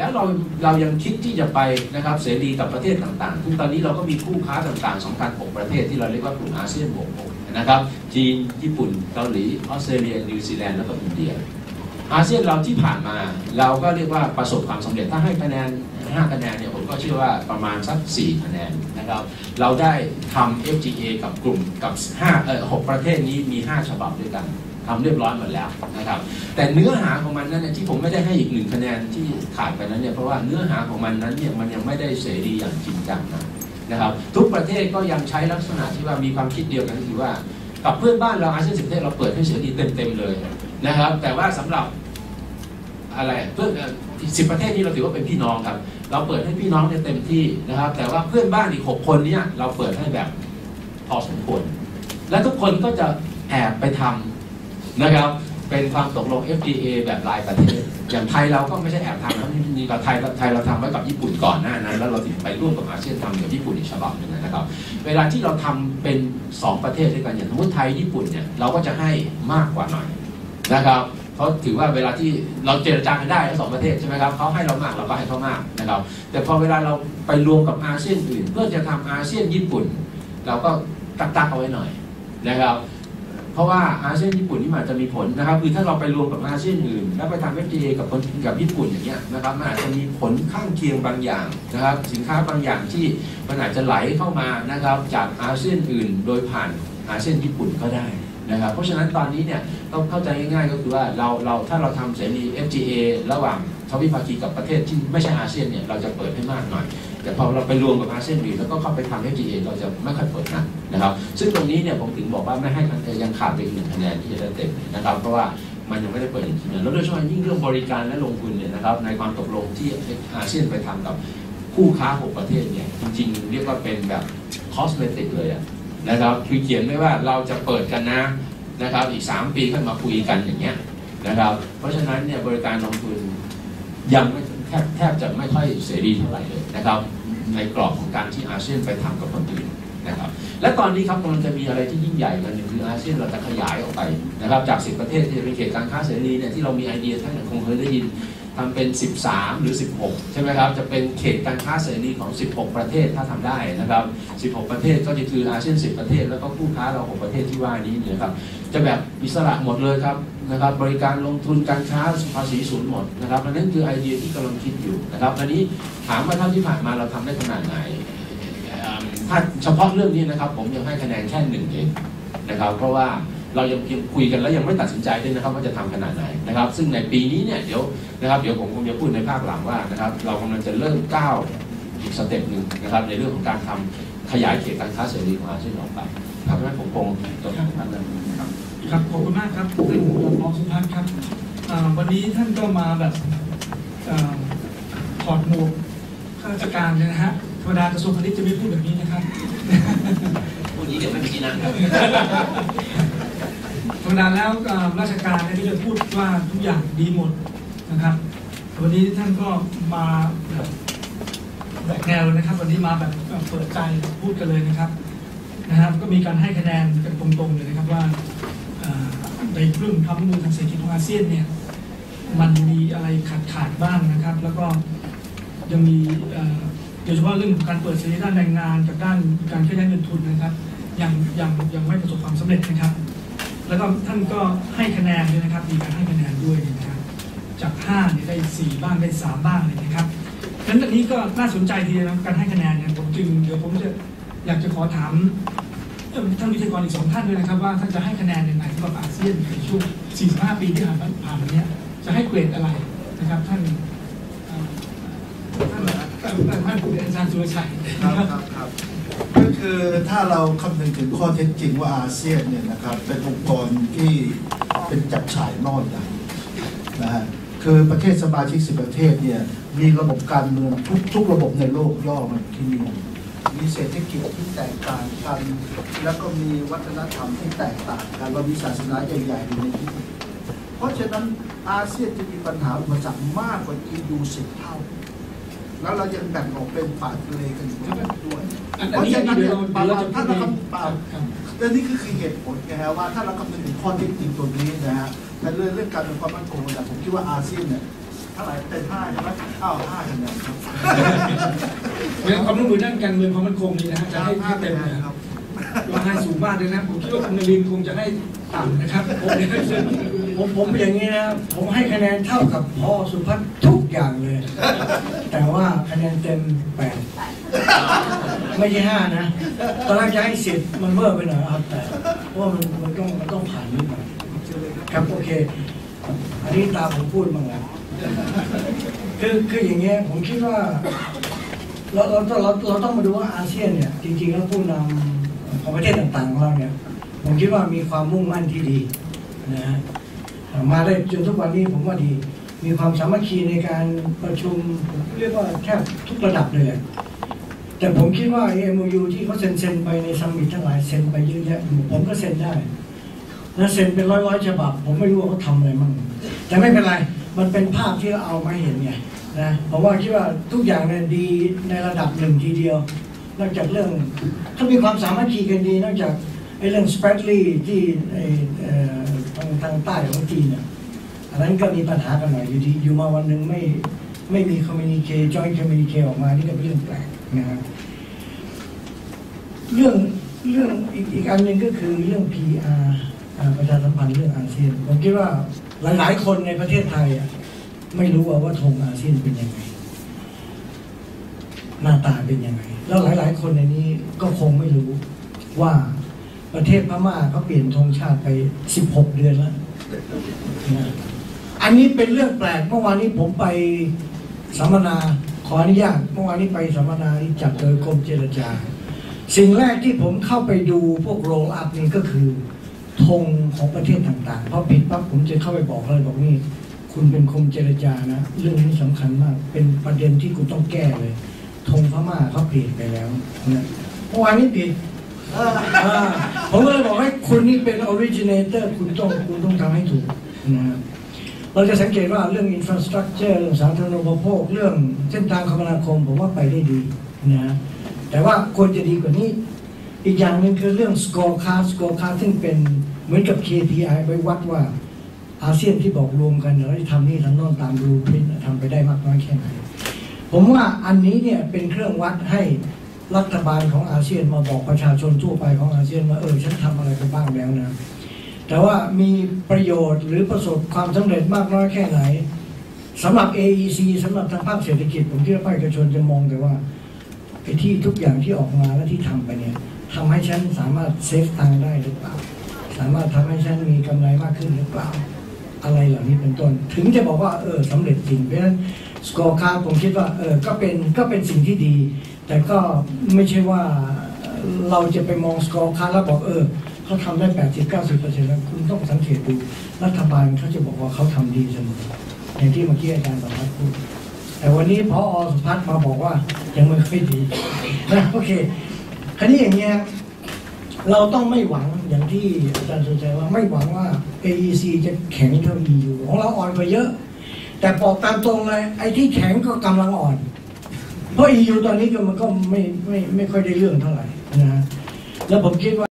แล้วเราเรายังคิดที่จะไปนะครับเสรีกับประเทศต่างๆซึ่งตอนนี้เราก็มีคู่ค้าต่างๆสำคัญ6ประเทศที่เราเรียกว่ากลุ่มอาเซียนบวกนะครับจีนญี่ปุ่นเกาหลีออสเตรเลียนิวซีแลนด์แล้วก็อินเดีย อาเซียนเราที่ผ่านมาเราก็เรียกว่าประสบความสำเร็จถ้าให้คะแนน5คะแนนเนี่ยผมก็เชื่อว่าประมาณสัก4คะแนนนะครับเราได้ทำ FTA กับกลุ่มกับ5เอ่อ6ประเทศนี้มี 5 ฉบับด้วยกัน ทำเรียบร้อยหมดแล้วนะครับ แต่เนื้อหาของมันนั้นเนี่ยที่ผมไม่ได้ให้อีกหนึ่งคะแนนที่ขาดไปนั้นเนี่ยเพราะว่าเนื้อหาของมันนั้นเนี่ยมันยังไม่ได้เสรีอย่างจริงจังนะนะครับทุกประเทศก็ยังใช้ลักษณะที่ว่ามีความคิดเดียวกันคือว่ากับเพื่อนบ้านเราอาเซียนสิบประเทศเราเปิดให้เสรีเต็มๆเลยนะครับ แต่ว่าสำหรับอะไรเพื่อนสิบประเทศนี้เราถือว่าเป็นพี่น้องครับ เราเปิดให้พี่น้องเนี่ยเต็มที่นะครับ แต่ว่าเพื่อนบ้านอีกหกคนเนี่ยเราเปิดให้แบบพอสมควรและทุกคนก็จะแอบไปทำ นะครับ เป็นความตกลง FTA แบบรายประเทศ อย่างไทยเราก็ไม่ใช่แอบทำนะนี่เราไทยไทยเราทำไว้กับญี่ปุ่นก่อนหน้านั้น แล้วเราถึงไปร่วมกับอาเซียนทำกับญี่ปุ่นอีกฉบับหนึ่งนะครับ เวลาที่เราทำเป็น 2 ประเทศด้วยกันอย่างสมมติไทยญี่ปุ่นเนี่ยเราก็จะให้มากกว่าหน่อยนะครับเพราะถือว่าเวลาที่เราเจรจากันได้ทั้งสองประเทศใช่ไหมครับเขาให้เรามากเราก็ให้เขามากนะครับแต่พอเวลาเราไปรวมกับอาเซียนอื่น เพื่อจะทำอาเซียนญี่ปุ่น เราก็ตักตักๆเอาไว้หน่อยนะครับ เพราะว่าอาเซียนญี่ปุ่นนี่มันอาจจะมีผลนะครับ คือถ้าเราไปรวมกับอาเซียนอื่น แล้วไปทำ FTA กับคนกับญี่ปุ่นอย่างเงี้ยนะครับมันอาจจะมีผลข้างเคียงบางอย่างนะครับ สินค้าบางอย่างที่มันอาจจะไหลเข้ามานะครับจากอาเซียนอื่น โดยผ่านอาเซียนญี่ปุ่นก็ได้นะครับเพราะฉะนั้นตอนนี้เนี่ยต้องเข้าใจง่ายๆก็คือว่าเราเราถ้าเราทำเสรี FTA ระหว่างทวิภาคีกับประเทศที่ไม่ใช่อาเซียนเนี่ยเราจะเปิดให้มากหน่อย แต่พอเราไปรวมกับอาเซียนอื่นแล้วก็เข้าไปทำ FTA เราจะไม่ค่อยเปิดนะนะครับ ซึ่งตรงนี้เนี่ยผมถึงบอกว่าไม่ให้ยังขาดไปอีกหนึ่งคะแนนที่จะได้เต็มนะครับ เพราะว่ามันยังไม่ได้เปิดอย่างที่นั้นแล้วโดยเฉพาะยิ่งเรื่องบริการและลงทุนเนี่ยนะครับในความตกลงที่อาเซียนไปทำกับคู่ค้าหกประเทศเนี่ยจริงๆ เรียกว่าเป็นแบบคอสเมติกเลยอะนะครับคือเขียนไว้ว่าเราจะเปิดกันนะนะครับอีก 3 ปีค่อยมาคุยกันอย่างเงี้ยนะครับเพราะฉะนั้นเนี่ยบริการลงทุนยังไม่ แทบแทบจะไม่ค่อยเสรีเท่าไหร่เลยนะครับ ในกรอบของการที่อาเซียนไปทำกับคนอื่นนะครับ และตอนนี้ครับมันจะมีอะไรที่ยิ่งใหญ่มันหนึ่งคืออาเซียนเราจะขยายออกไปนะครับ จาก 10 ประเทศที่จะเป็นเขตการค้าเสรีเนี่ยที่เรามีไอเดียท่านคงเคยได้ยิน ทำเป็น 13 หรือ 16 ใช่ไหมครับ จะเป็นเขตการค้าเสรีของ 16 ประเทศถ้าทำได้นะครับ 16 ประเทศก็จะคืออาเซียน 10 ประเทศ แล้วก็คู่ค้าเรา 6 ประเทศที่ว่านี้นี่ยครับ จะแบบอิสระหมดเลยครับนะครับ บริการลงทุนการค้าภาษีศูนย์หมดนะครับนั้นคือไอเดียที่กำลังคิดอยู่นะครับอันนี้ถามว่าเท่าที่ผ่านมาเราทำได้ขนาดไหนถ้าเฉพาะเรื่องนี้นะครับผมยังให้คะแนนแค่หนึ่งเองนะครับเพราะว่าเรายังยังคุยกันแล้วยังไม่ตัดสินใจด้วยนะครับว่าจะทำขนาดไหนนะครับ ซึ่งในปีนี้เนี่ยเดี๋ยว นะครับ เดี๋ยวผมคงจะพูดในภาคหลังว่านะครับเรากำลังจะเริ่มก้าวอีกสเต็ปหนึ่งนะครับ ในเรื่องของการทำขยายเขตการค้าเสรีของอาเซียนออกไปครับเพราะฉะนั้นผมคงจบที่ท่านนั้นครับครับขอบคุณมากครับหมอสุพัฒน์ครับอ่าวันนี้ท่านก็มาแบบอ่าถอดหมวกข้าราชการเลยนะฮะธรรมดากระทรวงพาณิชย์จะไม่พูดแบบนี้นะครับพูดนี้เดี๋ยวไม่มีที่นั่งครับธรรมดาแล้วอ่าราชการเนี่ยก็จะพูดว่าทุกอย่างดีหมด นะครับ วันนี้ท่านก็มาแบบแบกแนวเลยนะครับ วันนี้มาแบบเปิดใจพูดกันเลยนะครับนะครับ ก็มีการให้คะแนนกันตรงๆเลยนะครับว่าในเรื่องความร่วมมือทางเศรษฐกิจของอาเซียนเนี่ยมันมีอะไรขาดขาดบ้างนะครับ แล้วก็ยังมีโดยเฉพาะเรื่องของการเปิดเสรีด้านแรงงานกับด้านการเคลื่อนย้ายเงินทุนนะครับยังยังยังไม่ประสบความสำเร็จนะครับ แล้วก็ท่านก็ให้คะแนนด้วยนะครับ มีการให้คะแนนด้วยนะครับ จาก5เนี่ยได้ 4 บ้างได้ 3 บ้างเลยนะครับฉะนั้นอันนี้ก็น่าสนใจทีเดียวนะการให้คะแนนเนี่ยผมจึงเดี๋ยวผมจะอยากจะขอถามท่านวิทยากรอีกสองท่านด้วยนะครับ ว่าท่านจะให้คะแนนยังไงสำหรับอาเซียนในช่วง 45 ปีที่ผ่านมาผ่านมาเนี้ยจะให้เกรดอะไรนะครับ ท่านท่านท่านอาจารย์สุรชัยครับครับก็คือถ้าเราคำนึงถึงข้อเท็จจริงว่าอาเซียนเนี่ยนะครับเป็นองค์กรที่เป็นจับฉายนอกใหญ่นะฮะ คือประเทศสมาชิกสิบประเทศเนี่ยมีระบบการเมืองทุกทุกระบบในโลกย่อมาที่นี่มีเศรษฐกิจที่แตกต่างกัน แล้วก็มีวัฒนธรรมที่แตกต่างกันเรามีศาสนาใหญ่ๆอยู่ในที่นี้เพราะฉะนั้นอาเซียนจะมีปัญหาอุปสรรคมากกว่าอียูสิบเท่า แล้วเรายังแบ่งออกเป็นป่าทะเลกันอยู่ด้วยอันเพราะนี้ฉะนั้นเดี๋เนี่ยยวป่าเราจะถ้าเราพูดคำป่าครับ และนี่คือคือเหตุผลไงฮะว่าถ้าเราคำนึงถึงข้อเท็จจริงตัวนี้นะฮะในเรื่องเรื่องการเป็นความมั่นคงเนี่ยผมคิดว่าอาเซียนเนี่ยทท่าไหร่เต็มห้าใช่ไหมอ้าวห้าคะแนนครับเรื่องความร่วมมือด้านการเมืองความมั่นคงนี่นะฮะจะให้ให้ห้าเต็คะมแนนะนคครับรับว่าให้สูงมากเลยนะผมคิดว่าคุณนรินทร์คงจะให้ต่ำนะครับผมเนี่ยให้เต็มผมผมเป็นอย่างนี้นะผมให้คะแนนเท่ากับพอสุพัฒน์ทุก อย่างเลย แต่ว่าคะแนนเต็มแปดไม่ใช่ห้านะ ตอนแรกจะให้สิบมันเวอร์ไปหน่อยเอาแต่เพราะว่ามันมันต้องมันต้องผ่านนิดหน่อยครับโอเค อันนี้ตามผมพูดบ้างแล้วคือคืออย่างเงี้ยผมคิดว่าเราเราเราเราเราต้องมาดูว่าอาเซียนเนี่ย จริงๆแล้วผู้นำของประเทศต่างๆของเราเนี่ยผมคิดว่ามีความมุ่งมั่นที่ดีนะฮะมาได้จนทุกวันนี้ผมว่าดี มีความสามัคคีในการประชุมเรียกว่าแทบทุกระดับเลย แต่ผมคิดว่า MOU ที่เขาเซ็นเซ็นๆไปในซัมมิตทั้งหลายเซ็นไปเยอะแยะอยู่ผมก็เซ็นได้และเซ็นเป็นร้อยร้อยๆฉบับ ผมไม่รู้ว่าเขาทำอะไรมั่งแต่ไม่เป็นไร มันเป็นภาพที่เราเอามาเห็นไงนะผมว่าคิดว่าทุกอย่างเนี่ยดีในระดับหนึ่งทีเดียวนอกจากเรื่องถ้ามีความสามัคคีกันดี นอกจากไอ้เรื่องสเปรดลี่ที่ทางทางใต้ของจีนเนี่ย นั้นก็มีปัญหากันหน่อยอยู่ดีอยู่มาวันหนึ่งไม่ไม่มีคอมมิ n นิเคจอยคอมมิ n นิเคออกมานี่ก็เป็นเรื่องแปลกนะครับเรื่องเรื่องอีกอีกอันหนึ่งก็คือเรื่อง PR อ่าประชาสัมพันธ์เรื่องอาเซียนผมคิดว่าหลายๆ คนในประเทศไทยอะไม่รู้ว่าว่าธงอาเซียนเป็นยังไง หน้าตาเป็นยังไง แล้วหลาย ๆ คนในนี้ก็คงไม่รู้ว่าประเทศพม่าเขาเปลี่ยนธงชาติไป 16 เดือนแล้วนะ อันนี้เป็นเรื่องแปลกเมื่อวานนี้ผมไปสัมมนาขออนุญาตเมื่อวานนี้ไปสัมมนาที่จัดโดยกรมเจรจา สิ่งแรกที่ผมเข้าไปดูพวกโรลอัพนี่ก็คือธงของประเทศต่างๆพอปิดปั๊บผมจะเข้าไปบอกเลยบอกนี่คุณเป็นกรมเจรจานะ เรื่องนี้สำคัญมาก เป็นประเด็นที่คุณต้องแก้เลยธงพม่าเขาเปลี่ยนไปแล้วนะเมื่อวานนี้ผิดผมก็เลยบอกให้คุณนี่เป็น originator คุณต้องคุณต้องทำให้ถูกนะครับ เราจะสังเกตว่าเรื่อง infrastructure เรื่องสาธารณูปโภค เรื่องเส้นทางคมนาคมผมว่าไปได้ดีนะแต่ว่าควรจะดีกว่านี้ อีกอย่างหนึ่งคือเรื่อง scorecard scorecard ซึ่งเป็นเหมือนกับ KPI ไว้วัดว่าอาเซียนที่บอกรวมกันเราจะทำนี่ทำน่นตามรูพินทำไปได้มากน้อยแค่ไหนผมว่าอันนี้เนี่ยเป็นเครื่องวัดให้รัฐบาลของอาเซียนมาบอกประชาชนทั่วไปของอาเซียนว่าเออฉันทำอะไรไปบ้างแล้วนะ แต่ว่ามีประโยชน์หรือประสบความสำเร็จมากน้อยแค่ไหนสำหรับ AEC สำหรับทางภาคเศรษฐกิจ ผมคิดว่าภาคเอกชนจะมองแต่ว่าไอ้ที่ทุกอย่างที่ออกมาและที่ทำไปเนี่ยทำให้ฉันสามารถเซฟตังค์ได้หรือเปล่า สามารถทำให้ฉันมีกำไรมากขึ้นหรือเปล่า อะไรเหล่านี้เป็นต้น ถึงจะบอกว่าเออสำเร็จจริง เพราะฉะนั้นสกอร์คาผมคิดว่าเออก็เป็นก็เป็นสิ่งที่ดี แต่ก็ไม่ใช่ว่าเราจะไปมองสกอร์คาแล้วบอกเออ เขาทำได้80 90เปอร์เซ็นต์แล้วคุณต้องสังเกตดูรัฐบาลเขาจะบอกว่าเขาทำดีเสมออย่างที่เมื่อกี้อาจารย์สมพัฒน์พูดแต่วันนี้พออสุพัฒน์มาบอกว่ายังไม่ค่อยดีนะโอเคคราวนี้อย่างเงี้ยเราต้องไม่หวังอย่างที่อาจารย์สุใจว่าไม่หวังว่า AEC จะแข็งเท่า EU ของเราอ่อนกว่าเยอะ แต่บอกตามตรงเลยไอ้ที่แข็งก็กำลังอ่อน เพราะ EU ตอนนี้ก็มันก็ไม่ไม่ไม่ค่อยได้เรื่องเท่าไหร่นะฮะแล้วผมคิดว่า